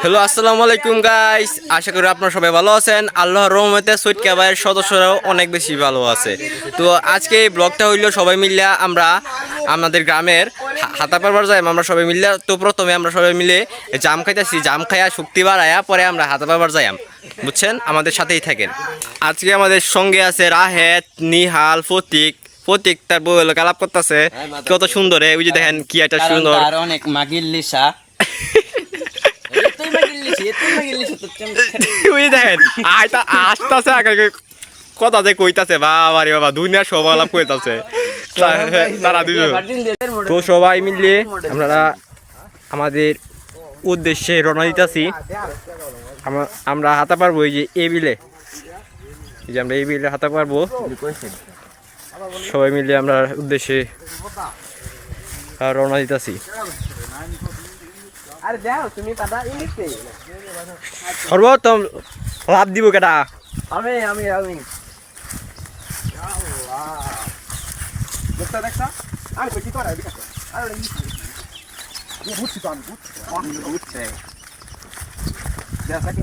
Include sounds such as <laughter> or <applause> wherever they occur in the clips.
Hello আসসালামু আলাইকুম guys আশা করি আপনারা সবাই ভালো আছেন। আল্লাহর রহমতে সুইট ক্যাবায়ের সদস্যরাও অনেক বেশি ভালো আছে। তো আজকে এই ব্লগটা হইল সবাই মিলে আমরা আমাদের গ্রামের হা- হাতা পারবার যাই আমরা সবাই মিলে। তো প্রথমে আমরা সবাই মিলে জাম খাইতেছি। জাম খাইয়া শক্তি বাড়ায়া পরে আমরা হাতা পারবার যাইম। বুঝছেন? আমাদের সাথেই থাকেন। আজকে আমাদের সঙ্গে আছে রাহেত নিহাল ফতিক। ফতিক তার বউ হলো গালাপ করতেছে। কত সুন্দর ওই যে দেখেন কি একটা সুন্দর। অনেক মাগির লিসা। কথা যে কইতাছে রে বাবা দুনিয়া তো সবাই মিলে আমরা আমাদের উদ্দেশ্যে রওনা দিতেছি। আমরা হাতা পারব এই যে এ বিলে এই যে আমরা এই বিলে হাতা পারব। সবাই মিলে আমরা উদ্দেশ্যে রওনা দিতেছি। আরে যাও তুমি পাতা ইংলিশে। সর্বোত্তম লাভ দিব কেটা। আমি আমি আমি। দেখতা দেখতা আমি কইছি তো রাইবি কাছে আরে বুঝছি তো আমি বুঝছি বুঝছে। দেখা কি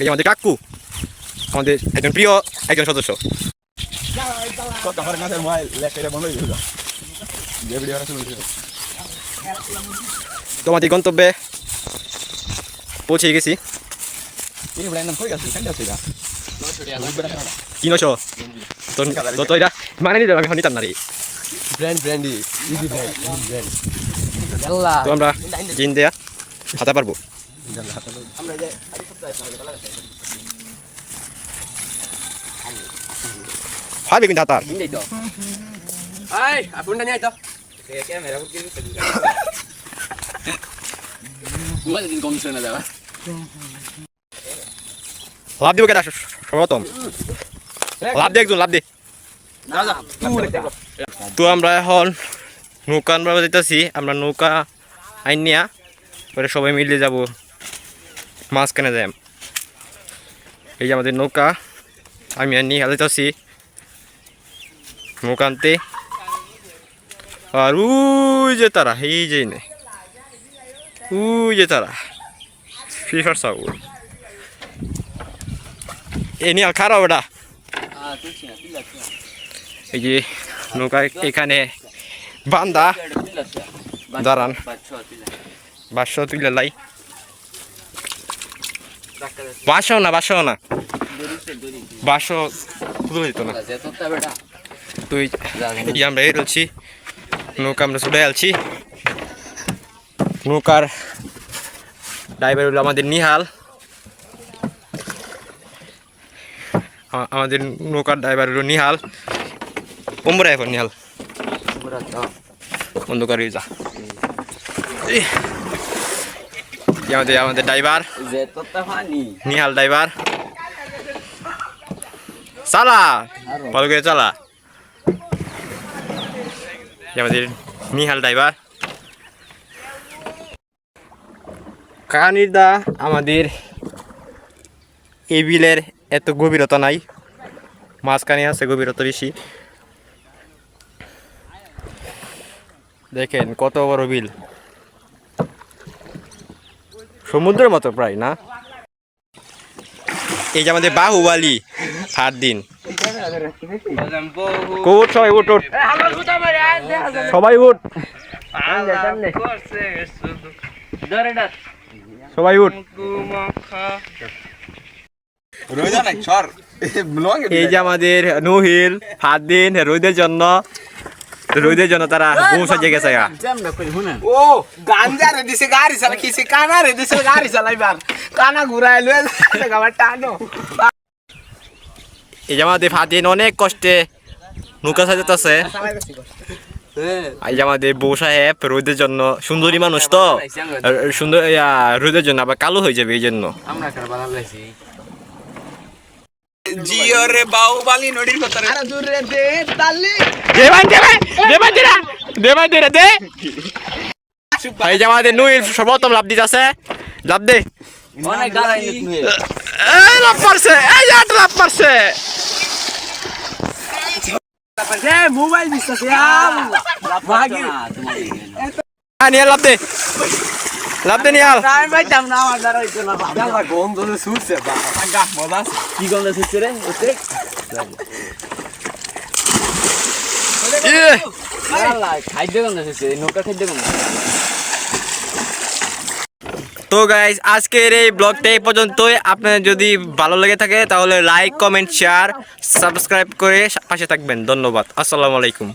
এই আমাদের কাকু আমাদের একজন প্রিয় একজন সদস্য। তোমাদের গন্তব্যে পৌঁছে mobile ini berantem kok ya sih kan dia sudah Kino show. Tonton tonton dah. Mana ni dah bagi hitam nari. Brand brandy. Ini brand. Brand. brand. Yalla. Tu amra. Jin dia. Hata parbo. Yalla. Amra je. Itu. Kalau kata. Hai bikin datar. Ini itu. Hai, apa undanya itu? Saya kira merah putih. <laughs> Gua lagi komisioner dah. লাভ দিব কেটা সর্বপ্রথম। লাভ দে একজন, লাভ দে. তো আমরা এখন নৌকা আমরা যেতেছি আমরা নৌকা আইন নিয়া পরে সবাই মিলে যাব মাঝখানে যাই এই যে আমাদের নৌকা, আমি আর নিয়ে যেতেছি নৌকা আনতে। আর উই যে তারা, এই যে নে উই যে তারা, ফিফার সাউ এ নিয়ে ওটা. এই যে নৌকা এখানে বান্দা দাঁড়ান. বাসও তুলে লাই বাসও না বাসও না বাসও তুলে দিত না. তুই আমরা এই রয়েছি নৌকা আমরা ছুটে আলছি নৌকার ড্রাইভার হলো আমাদের নিহাল আমাদের নৌকার ড্রাইভার হলো নিহাল। পম্বরা এখন নিহাল. অন্ধকার যা। আমাদের আমাদের ড্রাইভার নিহাল ড্রাইভার চালা! ভালো করে চালা। আমাদের নিহাল ড্রাইভার কাহানির দা আমাদের এই বিলের এত গভীরতা নাই। মাঝখানে আছে গভীরতা বেশি। দেখেন কত বড় বিল। সমুদ্রের মতো প্রায় না? এই যে আমাদের বাহুবালি সাত দিন। উঠ সবাই উঠ উঠ। সবাই উঠ। সবাই উঠ। এই যে আমাদের নুহিল দিন রোদের জন্য রোদের জন্য তারা বউ সাজে গেছে ও গাঞ্জা রে দিছে গাড়ি চালা কিছে কানা রে দিছে গাড়ি চালাইবার কানা ঘুরাই লয়ে আমার টানো। এই যে আমাদের অনেক কষ্টে নৌকা সাজাতেছে এই যে আমাদের বউ সাহেব রোদের জন্য সুন্দরী মানুষ তো সুন্দর রোদের জন্য আবার কালো হয়ে যাবে এই জন্য। জিও রে বাহুবালি নদীর কথা আরে দূর রে দে তালি। দেবাই দেবাই দেবাই দিরা দেবাই দিরা দে যে আমাদের নুইল সর্বোত্তম লাভ দিতেছে। লাভ দে। এই লাভ পারছে এই যে লাভ পারছে এ মোবাইল দিছছে ভাগি। হ্যাঁ নিয়ে লাভ দে। লাভ দে নিয়ে আমি পাইতাম না আমার দ্বারা হইতো না বাবা। গন্ধ তো বাবা। গা মজা কি গন্ধ রে? ওতে গাইজ আজকের এই ব্লগটা এই পর্যন্তই। আপনার যদি ভালো লেগে থাকে তাহলে লাইক কমেন্ট শেয়ার সাবস্ক্রাইব করে পাশে থাকবেন। ধন্যবাদ। আসসালামু আলাইকুম।